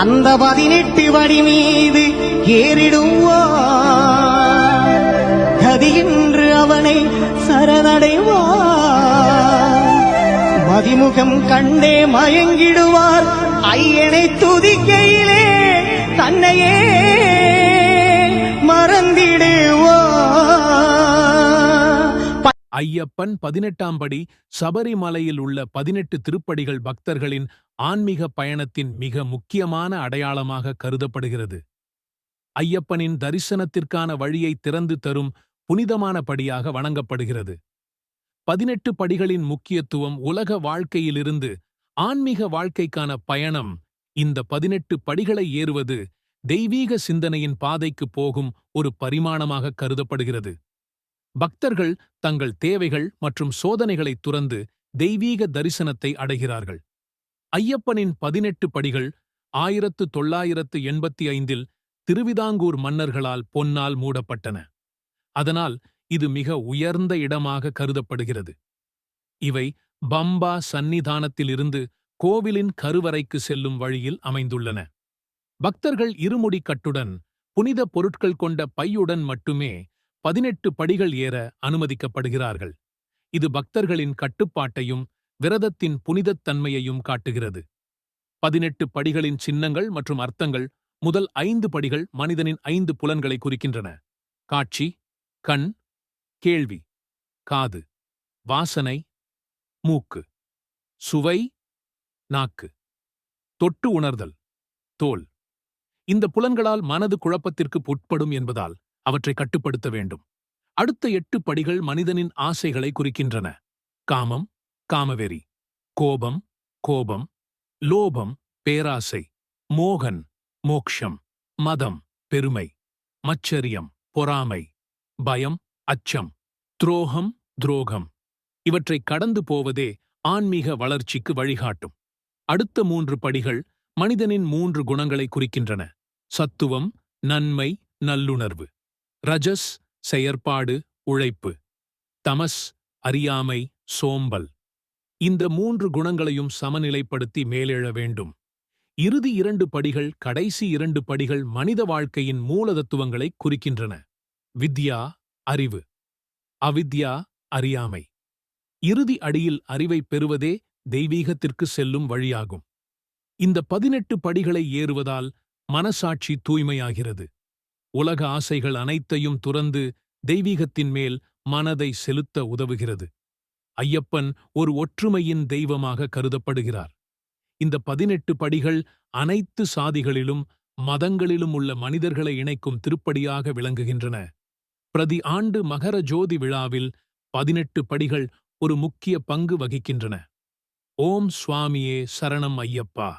அந்த பதினெட்டு வடி மீது ஏறிடுவார். கதியின்று அவனை சரணடைவா மதிமுகம் கண்டே மயங்கிடுவார். ஐயனை துதிக்கையிலே தன்னையே ஐயப்பன் பதினெட்டாம் படி சபரிமலையில் உள்ள பதினெட்டு திருப்படிகள் பக்தர்களின் ஆன்மீக பயணத்தின் மிக முக்கியமான அடையாளமாக கருதப்படுகிறது. ஐயப்பனின் தரிசனத்திற்கான வழியை திறந்து தரும் புனிதமான படியாக வணங்கப்படுகிறது. பதினெட்டு படிகளின் முக்கியத்துவம் உலக வாழ்க்கையிலிருந்து ஆன்மீக வாழ்க்கைக்கான பயணம். இந்த பதினெட்டு படிகளை ஏறுவது தெய்வீக சிந்தனையின் பாதைக்கு போகும் ஒரு பரிமாணமாக கருதப்படுகிறது. பக்தர்கள் தங்கள் தேவைகள் மற்றும் சோதனைகளை துறந்து தெய்வீக தரிசனத்தை அடைகிறார்கள். ஐயப்பனின் பதினெட்டு படிகள் ஆயிரத்து தொள்ளாயிரத்து எண்பத்தி ஐந்தில் திருவிதாங்கூர் மன்னர்களால் பொன்னால் மூடப்பட்டன. அதனால் இது மிக உயர்ந்த இடமாக கருதப்படுகிறது. இவை பம்பா சந்நிதானத்திலிருந்து கோவிலின் கருவறைக்கு செல்லும் வழியில் அமைந்துள்ளன. பக்தர்கள் இருமுடிக்கட்டுடன் புனித பொருட்கள் கொண்ட பையுடன் மட்டுமே பதினெட்டு படிகள் ஏற அனுமதிக்கப்படுகிறார்கள். இது பக்தர்களின் கட்டுப்பாட்டையும் விரதத்தின் புனிதத் தன்மையையும் காட்டுகிறது. பதினெட்டு படிகளின் சின்னங்கள் மற்றும் அர்த்தங்கள் முதல் ஐந்து படிகள் மனிதனின் ஐந்து புலன்களை குறிக்கின்றன. காட்சி கண் கேள்வி காது வாசனை மூக்கு சுவை நாக்கு தொட்டு உணர்தல் தோல். இந்த புலன்களால் மனது குழப்பத்திற்கு உட்படும் என்பதால் அவற்றை கட்டுப்படுத்த வேண்டும். அடுத்த எட்டு படிகள் மனிதனின் ஆசைகளை குறிக்கின்றன. காமம் காமவெறி கோபம் கோபம் லோபம் பேராசை மோகன் மோக்ஷம் மதம் பெருமை மச்சரியம் பொறாமை பயம் அச்சம் துரோகம் துரோகம். இவற்றை கடந்து போவதே ஆன்மீக வளர்ச்சிக்கு வழிகாட்டும். அடுத்த மூன்று படிகள் மனிதனின் மூன்று குணங்களை குறிக்கின்றன. சத்துவம் நன்மை நல்லுணர்வு. ரஜஸ் செயற்பாடு உழைப்பு. தமஸ் அறியாமை சோம்பல். இந்த மூன்று குணங்களையும் சமநிலைப்படுத்தி மேலெழ வேண்டும். இறுதி இரண்டு படிகள் கடைசி இரண்டு படிகள் மனித வாழ்க்கையின் மூலதத்துவங்களை குறிக்கின்றன. வித்யா அறிவு. அவித்யா அறியாமை. இறுதி அடியில் அறிவைப் பெறுவதே தெய்வீகத்திற்கு செல்லும் வழியாகும். இந்த பதினெட்டு படிகளை ஏறுவதால் மனசாட்சி தூய்மையாகிறது. உலக ஆசைகள் அனைத்தையும் துறந்து தெய்வீகத்தின் மேல் மனதை செலுத்த உதவுகிறது. ஐயப்பன் ஒரு ஒற்றுமையின் தெய்வமாக கருதப்படுகிறார். இந்த பதினெட்டு படிகள் அனைத்து சாதிகளிலும் மதங்களிலும் உள்ள மனிதர்களை இணைக்கும் திருப்படியாக விளங்குகின்றன. பிரதி ஆண்டு மகர ஜோதி விழாவில் பதினெட்டு படிகள் ஒரு முக்கிய பங்கு வகிக்கின்றன. ஓம் சுவாமியே சரணம் ஐயப்பா.